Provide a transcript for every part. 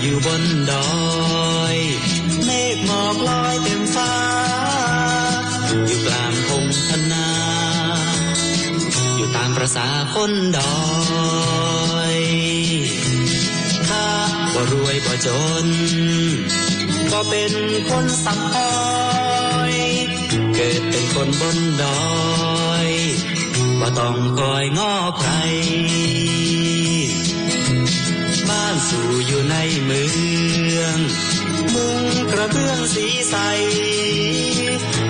อยู่บนดอยเมฆหมอกลอยเต็มฟ้า อยู่กลางพงพนา อยู่ตามประษาคนดอยถ้าบ่รวยบ่จน ก็เป็นคนสักอ้อยเกิดเป็นคนบนดอยบ่ต้องคอยง้อใครานสู่อยู่ในเมือง มุงกระเบื้องสีใส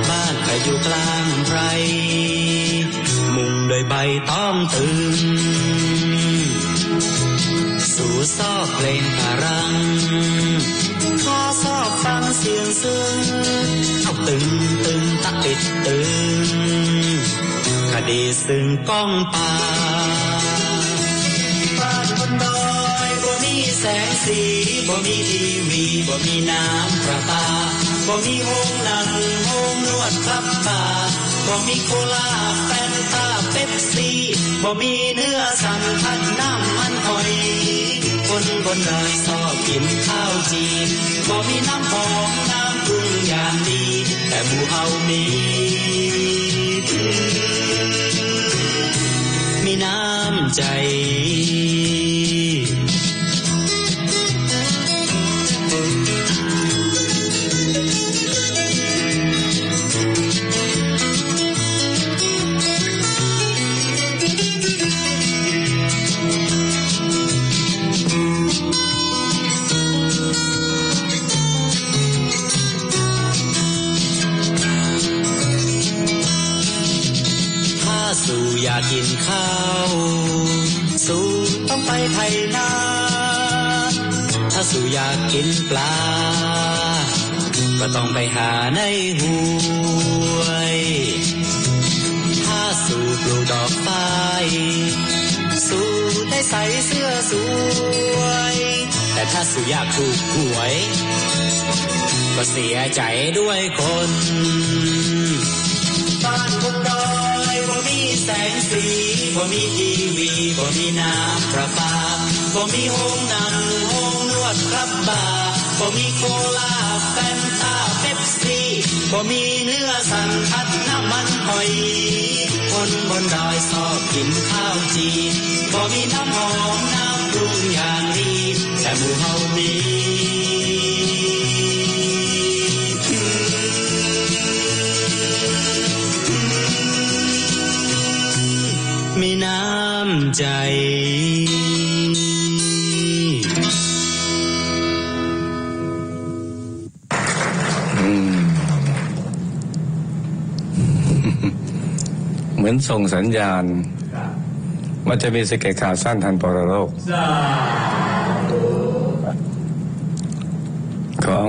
บ้านก็อยู่กลางไพร มุงโดยใบต้องตึง สู่ซอกเพลงพารังขอซอกฟังเสียงซึ้งเอาตึงตึงตักติดตึงคดีซึ่งก้องป่า บ่มีทีวีบ่มีน้ำประปาบ่มีห้องนั่งห้องนวดครับตาบ่มีโคลาแฟนตาเป๊ปซี่บ่มีเนื้อสันทัดน้ำมันหอยคนบนดอยชอบกินข้าวจีนบ่มีน้ำหอมน้ำปรุงอย่างดี แต่หมูเฮามีมีน้ำใจ สู่อยากกินปลา ก็ต้องไปหาในห้วย ถ้าสู่ปลูกดอกไม้สู่ได้ใส่เสื้อสวย แต่ถ้าสู่อยากถูกหวย ก็เสียใจด้วยคนบ้านบนดอยบ่มีแสงสีบ่มีทีวีบ่มีน้ำประปาบ่มีห้องนั่งห้อง ดครับบาร์บ่มีโคลาแฟนตาเป๊ปซี่บ่มีเนื้อสันทัดน้ำมันหอยคนบนดอยชอบกินข้าวจีบ่มีน้ำหอมน้ำปรุงอย่างดีแต่หมู่เฮามีมีน้ำใจ อนส่งสัญญาณ มันจะมีสเก็ตขาสั้นทันปรโรคของ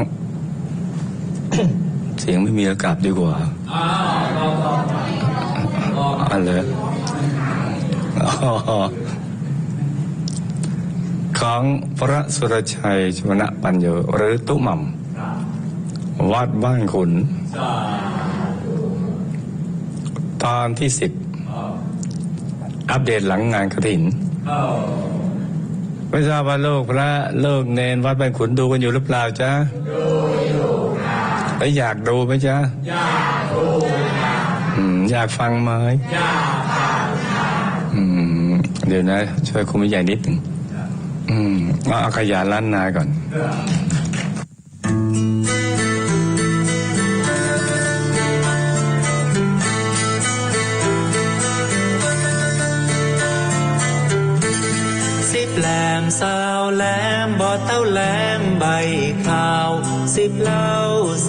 เสียงไม่มีอากาศดีกว่าอันเลยของพระสุรชัยชวนะปัญโยหรือตุ้หม่ำวัดบ้านขุน ตอนที่สิบอัปเดตหลังงานกระถินไม่ทราบว่าโลกพระโลกเนนวัดบ้านขุนดูกันอยู่หรือเปล่าจ๊ะดูอยู่แล้วอยากดูไหมจ๊ะอยากดูอยากฟังไหมอยากฟังอืมเดี๋ยวนะ ช่วยคุณผู้ใหญ่นิดหนึ่งอืมเอาเอาขยานล้านนาก่อน สิบเหล่า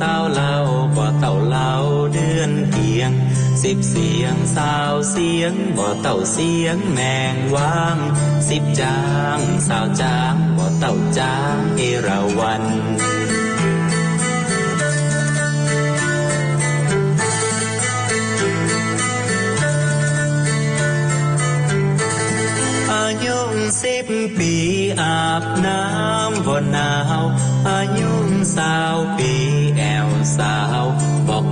สาวเหล่าบ่อเต่าเหล่าเดือนเพียง สิบเสียงสาวเสียงบ่อเต่าเสียงแมงวางสิบจางสาวจางบ่อเต่าจางเอราวัน ยุสิบปีอาบน้ำบ่หนาวอายุสาวปีแอวสาวบอ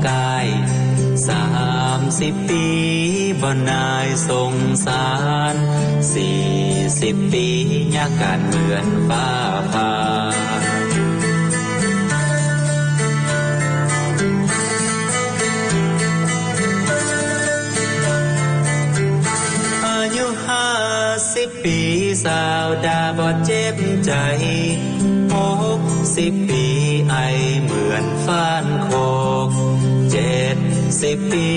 สาวดาบอดเจ็บใจหกสิบปีไอเหมือนฟ้านโคกเจ็ดสิบปี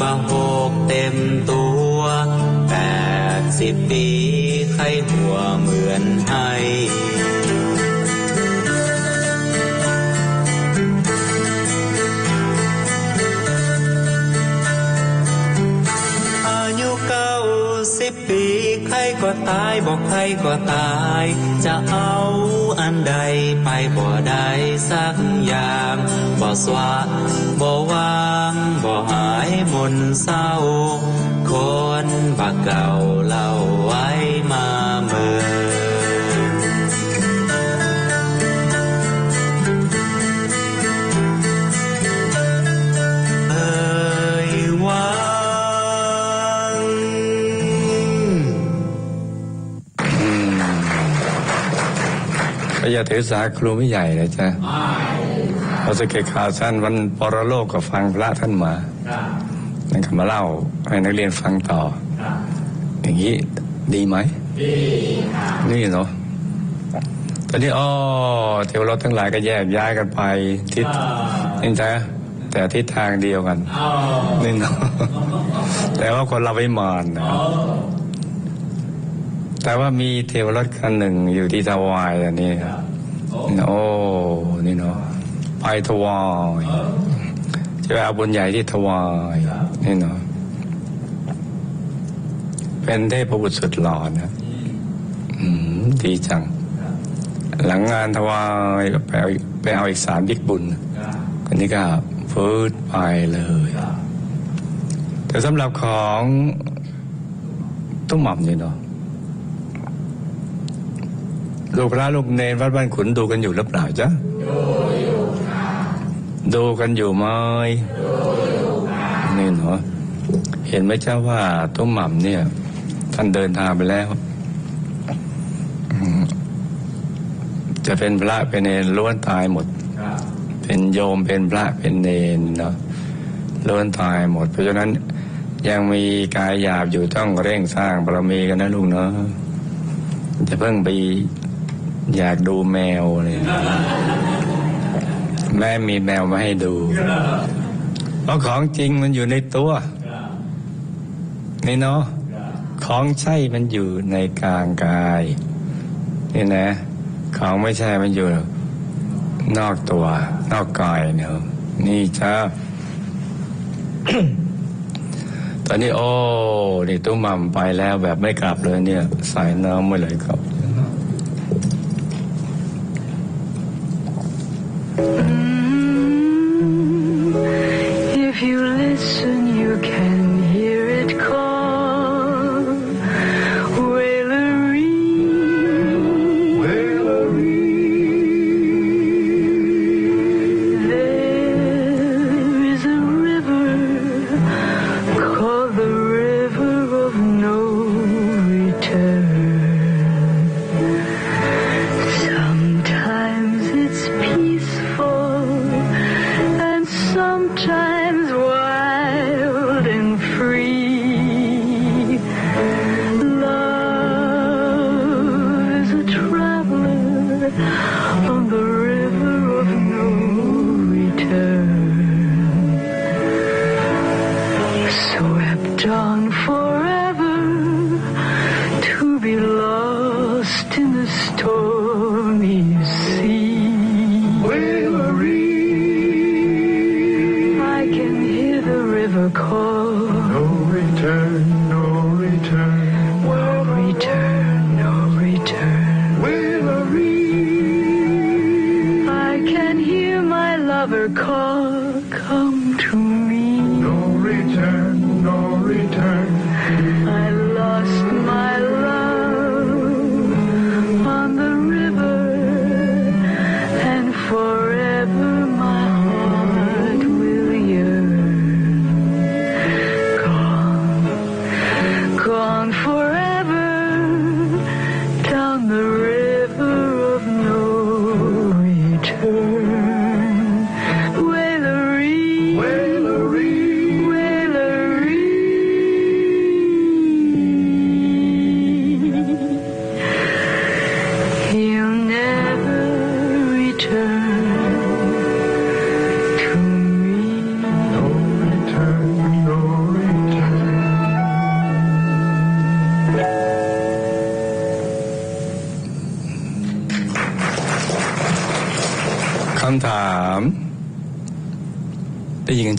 บาหกเต็มตัวแปดสิบปีไข้หัวเหมือนไห้อ ตายบอกใครก็ตาย จะเอาอันใดไปบ่ได้สักอย่างบ่สวะบ่วางบ่หายมนเศร้า คนบักเก่าเล่า อย่าถือสาครูไม่ใหญ่เลยจ้ะพอสเก็ตข่าวสั้นวันปรโลกก็ฟังพระท่านมานั่นก็มาเล่าให้นักเรียนฟังต่อ อย่างนี้ดีไหมดีนี่เนาะตอนนี้อ๋อเทวรถทั้งหลายก็แยกย้ายกันไปทิศนี่จ้ะแต่ทิศทางเดียวกันนี่เนาะแต่ว่าคนเราไม่มานนะแต่ว่ามีเทวรถคันหนึ่งอยู่ที่ทวายอันนี้ครับ โอ้นี่เนาะไปทวายจะไปเอาบุญใหญ่ที่ทวายนี่เนาะเป็นเทพบุตรสุดหล่อนะอืมดีจัง หลังงานทวายก็ไปเอาไปเอาอีกสามบิ๊กบุญคนนี้ก็ฟืดไปเลย แต่สำหรับของตุ้มหม่ำนี่เนาะ ลูกพระลูกเนรวัดบ้านขุนดูกันอยู่หรือเปล่าจ๊ะดูกันอยู่ไหมนี่เนาะเห็นไหมเจ้าว่าตุ้มหม่ำเนี่ย ท่านเดินทางไปแล้ว จะเป็นพระเป็นเนรล้วนตายหมด เป็นโยมเป็นพระเป็นเนรเนาะล้วนตายหมด เพราะฉะนั้นยังมีกายหยาบอยู่ต้องเร่งสร้างบารมีกันนะลูกเนาะจะเพิ่งไป อยากดูแมวเลยแม่มีแมวมาให้ดูเพราะของจริงมันอยู่ในตัวนี่เนาะของใช่มันอยู่ในกลางกายนี่นะ ของไม่ใช่มันอยู่ นอกตัว นอกกายเนาะนี่จ้าตอนนี้โอ้นี่ตุ้มหม่ำไปแล้วแบบไม่กลับเลยเนี่ยใส่น้ำไม่เลยครับ call.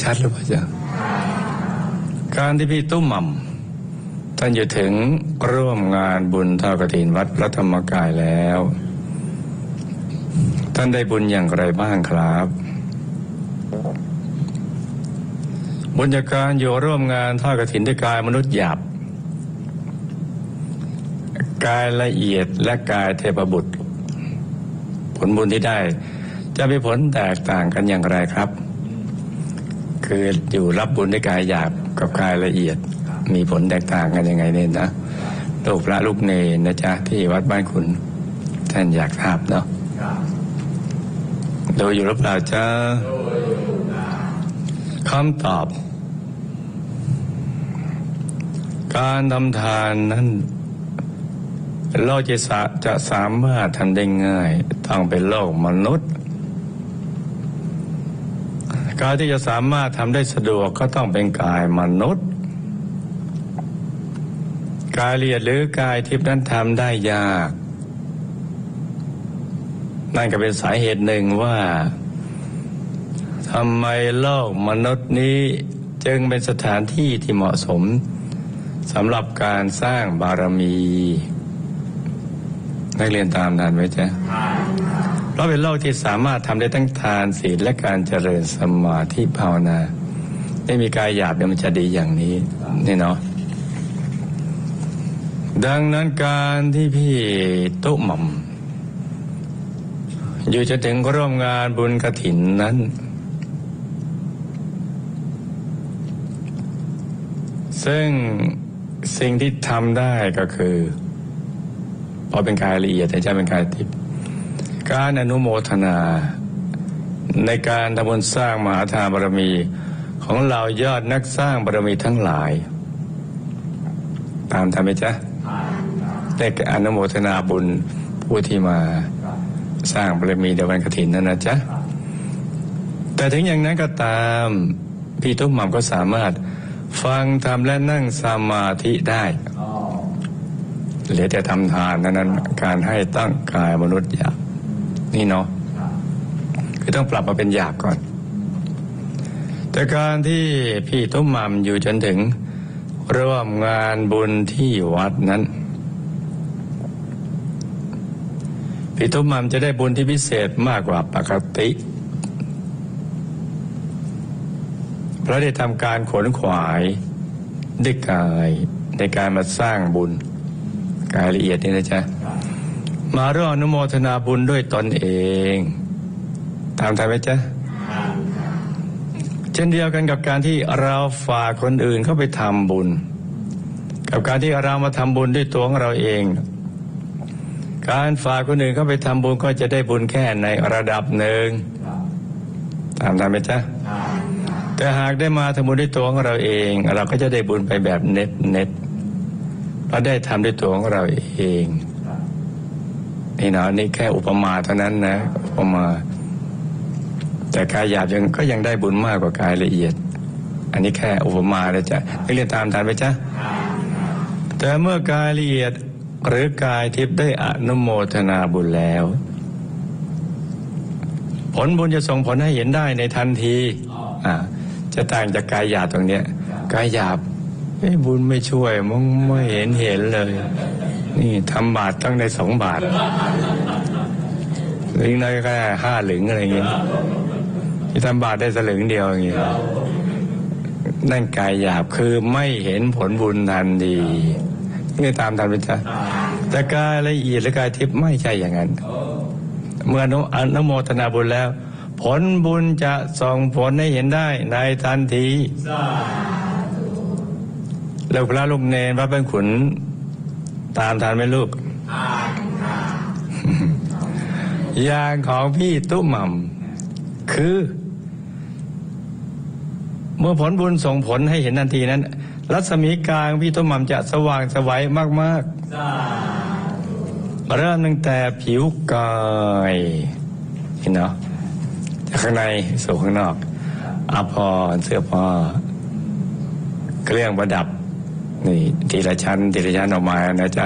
ชัดหรือเปล่าจ๊ะการที่พี่ตุ้มหม่ำท่านอยู่ถึงร่วมงานบุญทอดกฐินวัดพระธรรมกายแล้ว ท่านได้บุญอย่างไรบ้างครับบุญจากการอยู่ร่วมงานทอดกฐินด้วยกายมนุษย์หยาบกายละเอียดและกายเทพบุตร ผลบุญที่ได้จะมีผลแตกต่างกันอย่างไรครับ คืออยู่รับบุญด้วยกายหยาบกับกายละเอียด มีผลแตกต่างกันยังไงเนี่ยนะลูกพระลูกเนรนะจ๊ะที่วัดบ้านคุณท่านอยากทราบเนาะดูอยู่หรือเปล่าจ๊ะคำตอบ การทำทานนั้นโลกจะสะจะสามารถทำได้ง่าย ต้องเป็นโลกมนุษย์ การที่จะสามารถทำได้สะดวกก็ต้องเป็นกายมนุษย์ กายละเอียดหรือกายทิพย์นั้นทำได้ยาก นั่นก็เป็นสาเหตุหนึ่งว่าทำไมโลกมนุษย์นี้จึงเป็นสถานที่ที่เหมาะสมสำหรับการสร้างบารมี นักเรียนตามทันไหมจ๊ะ เพราะเป็นโลกที่สามารถทำได้ทั้งทานศีลและการเจริญสมาธิภาวนาไม่มีกายหยาบเนี่ยมันจะดีอย่างนี้นี่เนาะดังนั้นการที่พี่ตุ้หม่อม อยู่จนถึงร่วมงานบุญกระถินนั้น ซึ่งสิ่งที่ทำได้ก็คือพอเป็นกายละเอียดแต่จะเป็นกายทิพย์ การอนุโมทนา ในการทำบุญสร้างมหาทานบารมี ของเรายอดนักสร้างบารมีทั้งหลาย ตามทำไหมจ๊ะได้อนุโมทนาบุญผู้ที่มาสร้างบารมีในวันกฐินนั่นนะจ๊ะแต่ถึงอย่างนั้นก็ตาม พี่ตุ้มหม่ำก็สามารถฟังทำและนั่งสมาธิได้เหลือแต่ทำทานนั้นการให้ตั้งกายมนุษย์หยาบ นี่เนาะคือต้องปรับมาเป็นหยาบก่อน แต่การที่พี่ตุ้มหม่ำอยู่จนถึงร่วมงานบุญที่วัดนั้น พี่ตุ้มหม่ำจะได้บุญที่พิเศษมากกว่าปกติ เพราะได้ทำการขนขวายด้วยกายในการมาสร้างบุญกายละเอียดนี่นะจ๊ะ มาร่วมอนุโมทนาบุญด้วยตนเอง ตามทันไหมจ๊ะเช่นเดียวกันกับการที่เราฝากคนอื่นเข้าไปทำบุญ กับการที่เรามาทำบุญด้วยตัวของเราเอง การฝากคนอื่นเข้าไปทำบุญก็จะได้บุญแค่ในระดับหนึ่งตามทันไหมจ๊ะแต่หากได้มาทำบุญด้วยตัวของเราเอง เราก็จะได้บุญไปแบบเน็ตเน็ตเพราะได้ทำด้วยตัวของเราเอง นี่เนาะนี่แค่อุปมาเท่านั้นนะอุปมา แต่กายหยาบยังก็ยังได้บุญมากกว่ากายละเอียด อันนี้แค่อุปมาเลยจ้ะนักเรียนตามทันไหมจ๊ะแต่เมื่อกายละเอียดหรือกายทิพย์ได้อนุโมทนาบุญแล้ว ผลบุญจะส่งผลให้เห็นได้ในทันทีอ่าจะต่างจากกายหยาบตรงเนี้ยกายหยาบบุญไม่ช่วยมึงไม่เห็นเห็นเลย นี่ทำบาทต้องได้สองบาทหรือน้อยแค่ห้าหลึงอะไรอย่างเงี้ยที่ทำบาทได้สลึงเดียวอย่างเงี้ยนั่นกายหยาบคือไม่เห็นผลบุญทันดีนี่ตามทันไหมจ๊ะแต่กายละเอียดและกายทิพย์ไม่ใช่อย่างนั้น เมื่ออนโมทนาบุญแล้ว ผลบุญจะส่งผลให้เห็นได้ในทันทีลูกพระลูกเนรพระเป็นขุน ตามทันไหมลูกอย่างของพี่ตุ้มหม่ำคือ เมื่อผลบุญส่งผลให้เห็นทันทีนั้น รัศมีกลางพี่ตุ้มหม่ำจะสว่างสวัยมากๆเริ่มตั้งแต่ผิวกายเห็นเนาะจากข้างในสู่ข้างนอกอาภรณ์เสื้อผ้าเครื่องประดับ นี่ทีละชั้นทีละชั้นออกมานะจ๊ะ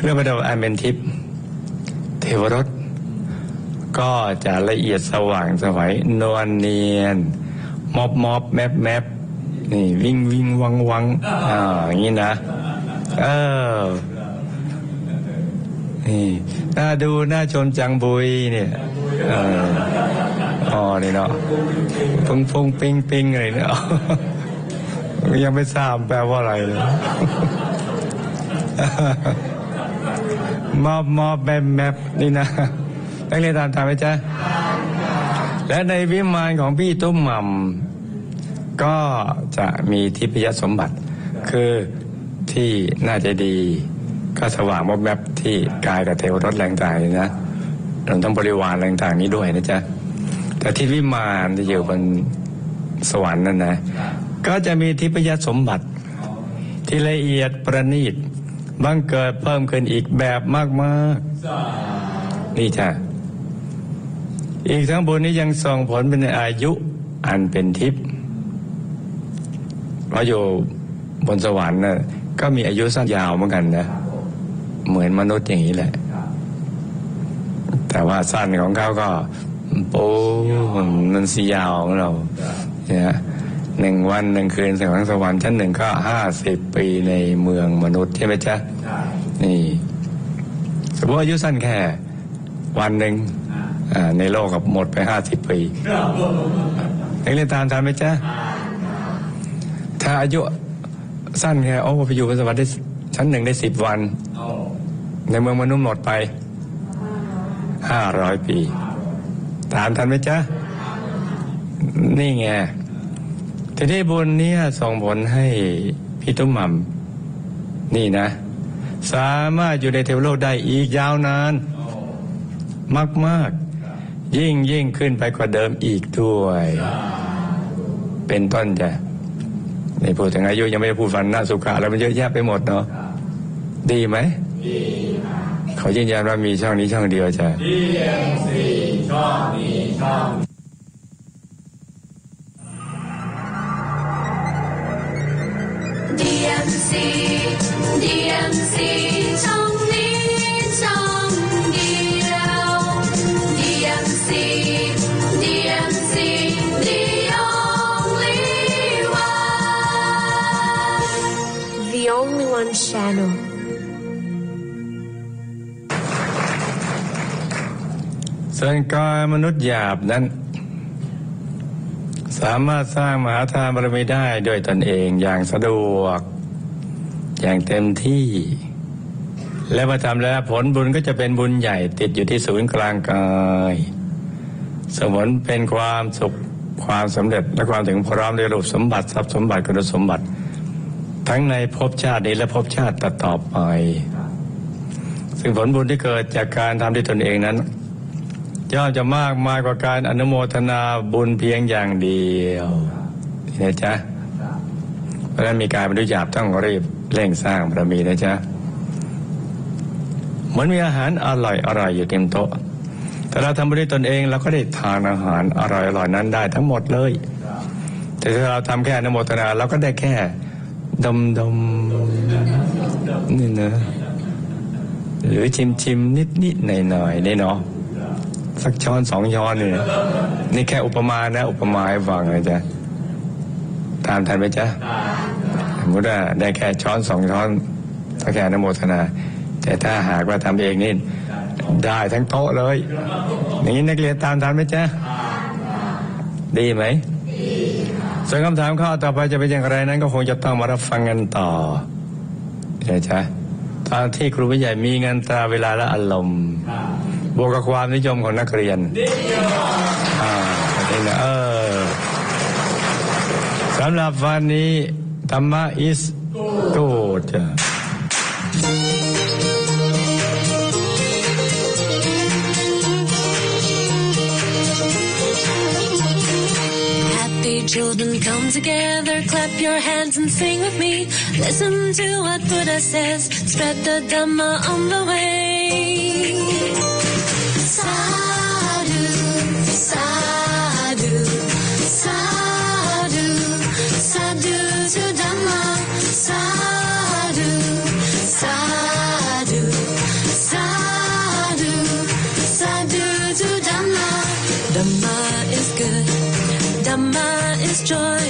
เรื่องประดับอันเป็นทิพย์เทวรสก็จะละเอียดสว่างสวัยนวลเนียนมอบมอบแมบแมบนี่วิ่งวิ่งวังวังอ่าอย่างนี้นะเออนี่น่าดูน่าชมจังบุยเนี่ยเอออ๋อนี่เนาะพุงพุงปิงปิงอะไรเนี่ย ยังไม่ทราบแปลว่าอะไรเลยมอบมอบแมบแมบนี่นะนักเรียนตามตามไหมจ๊ะและในวิมานของพี่ตุ้มหม่ำก็จะมีทิพยสมบัติ คือที่น่าจะดี ก็สว่างมอบแมบที่กายกับเทวรถแรงต่างนะรวมทั้งบริวารแรงต่างๆนี้ด้วยนะจ๊ะแต่ที่วิมานที่อยู่บนสวรรค์นั่นนะ ก็จะมีทิพยสมบัติที่ละเอียดประณีตบังเกิดเพิ่มขึ้นอีกแบบมากๆนี่จ้ะอีกทั้งบุญนี้ยังส่งผลเป็นอายุอันเป็นทิพย์เราอยู่บนสวรรค์นะก็มีอายุสั้นยาวเหมือนกันนะ เหมือนมนุษย์อย่างนี้แหละ แต่ว่าสั้นของเขาก็ปูมันสียาวของเราเนี่ย หนึ่งวันหนึ่งคืนสวรรค์สวรรค์ชั้นหนึ่งก็ห้าสิบปีในเมืองมนุษย์ใช่ไหมจ๊ะนี่ สมมติอายุสั้นแค่ วันหนึ่งอ่าในโลกกับหมดไปห้าสิบปีนักเรียนตามทันไหมจ๊ะถ้าอายุสั้นแค่โอ้ไปอยู่บนสวรรค์ได้ชั้นหนึ่งได้สิบวัน ในเมืองมนุษย์หมดไปห้าร้อยปี ตามทันไหมจ๊ะ นี่ไง ทีนี้บุญเนี้ส่งผลให้พี่ตุ้มหม่ำนี่นะ สามารถอยู่ในเทวโลกได้อีกยาวนาน มากๆยิ่งยิ่งขึ้นไปกว่าเดิมอีกด้วย เป็นต้นจ้ะในพูดถึงอายุยังไม่ได้พูดฟันหน้าสุขาแล้วมันเยอะแยะไปหมดเนาะดีไหมดีเขายืนยันว่ามีช่องนี้ช่องเดียวจ้ะ DMC one channel. ส่วนกายมนุษย์หยาบนั้น สามารถสร้างมหาทานบารมีได้ด้วยตนเองอย่างสะดวก อย่างเต็มที่ และมาทำแล้วผลบุญก็จะเป็นบุญใหญ่ติดอยู่ที่ศูนย์กลางกายสมนเป็นความสุขความสำเร็จและความถึงพร้อมในรูปสมบัติทรัพย์สมบัติคุณสมบัติ ทั้งในภพชาตินี้และภพชาติต่อๆไป ซึ่งผลบุญที่เกิดจากการทำด้วยตนเองนั้นย่อมจะมากมายกว่าการอนุโมทนาบุญเพียงอย่างเดียวนะจ๊ะเพราะฉะนั้นมีการบรรลุหยาบต้องรีบ เร่งสร้างบารมีนะจ๊ะเหมือนมีอาหารอร่อยอร่อยอยู่เต็มโต๊ะ แต่เราทำบริตนเองเราก็ได้ทานอาหารอร่อยอร่อยนั้นได้ทั้งหมดเลย แต่ถ้าเราทำแค่อนโมทนาเราก็ได้แค่ดมดมนี่นะหรือชิมชิมนิดนิดหน่อยหน่อยได้เนาะสักช้อนสองช้อนเนี่ยนี่แค่อุปมานะ อุปมาให้ฟังนะจ๊ะตามทันไหมจ๊ะ สมมติว่าได้แค่ช้อนสองช้อนถ้าแค่นโมทนา แต่ถ้าหากว่าทำเองนี่ได้ทั้งโต๊ะเลยอย่างนี้นักเรียนตามทันไหมจ๊ะดีไหมส่วนคำถามข้อต่อไปจะเป็นอย่างไรนั้น ก็คงจะต้องมารับฟังกันต่อใช่จ๊ะตอนที่ครูผู้ใหญ่มีเงินตราเวลาและอารมณ์บวกกับความนิยมของนักเรียนอ่าเออสำหรับวันนี้ Dhamma is good. Happy children, come together, clap your hands and sing with me. Listen to what Buddha says, spread the Dhamma on the way. Dhamma is good. Dhamma is joy.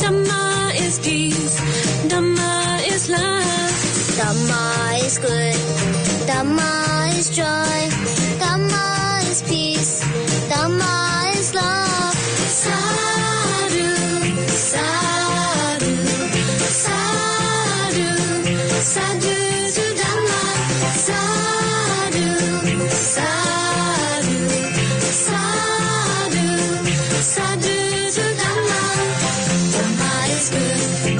Dhamma is peace. Dhamma is love. Dhamma is good. Dhamma is joy. Christmas.